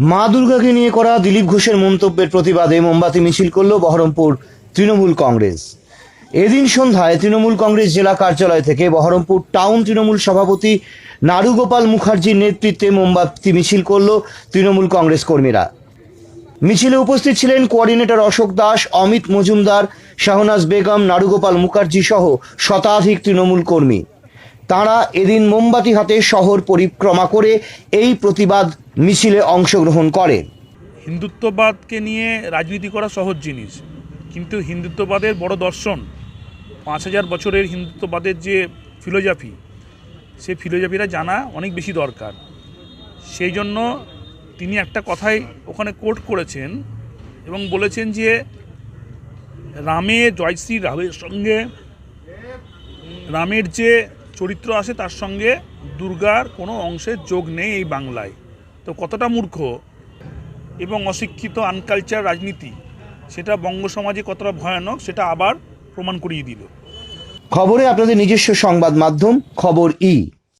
মা দুর্গাকে নিয়ে করা দিলীপ ঘোষের মন্তব্যের প্রতিবাদে মোমবাতি মিছিল করল বহরমপুর তৃণমূল কংগ্রেস। এদিন সন্ধ্যায় তৃণমূল কংগ্রেস জেলা কার্যালয় থেকে বহরমপুর টাউন তৃণমূল সভাপতি নারুগোপাল মুখার্জির নেতৃত্বে মোমবাতি মিছিল করল তৃণমূল কংগ্রেস কর্মীরা। মিছিলে উপস্থিত ছিলেন কোঅর্ডিনেটর অশোক দাস, অমিত মজুমদার, শাহনাজ বেগম, নারুগোপাল মুখার্জি সহ শতাধিক তৃণমূল কর্মী। তাঁরা এদিন মোমবাতি হাতে শহর পরিক্রমা করে এই প্রতিবাদ মিছিলে অংশগ্রহণ করে। হিন্দুত্ববাদকে নিয়ে রাজনীতি করা সহজ জিনিস, কিন্তু হিন্দুত্ববাদের বড় দর্শন, পাঁচ হাজার বছরের হিন্দুত্ববাদের যে ফিলোজফি, সে ফিলোজফিটা জানা অনেক বেশি দরকার। সেই জন্য তিনি একটা কথাই ওখানে কোট করেছেন এবং বলেছেন যে, রামে জয়শ্রী রামের সঙ্গে, রামের যে চরিত্র আছে তার সঙ্গে দুর্গার কোনো অংশের যোগ নেই এই বাংলায়। তো কতটা মূর্খ এবং অশিক্ষিত আনকালচার রাজনীতি, সেটা বঙ্গ সমাজে কতটা ভয়ানক, সেটা আবার প্রমাণ করিয়ে দিল। খবরে আপনাদের নিজস্ব সংবাদ মাধ্যম খবর ই।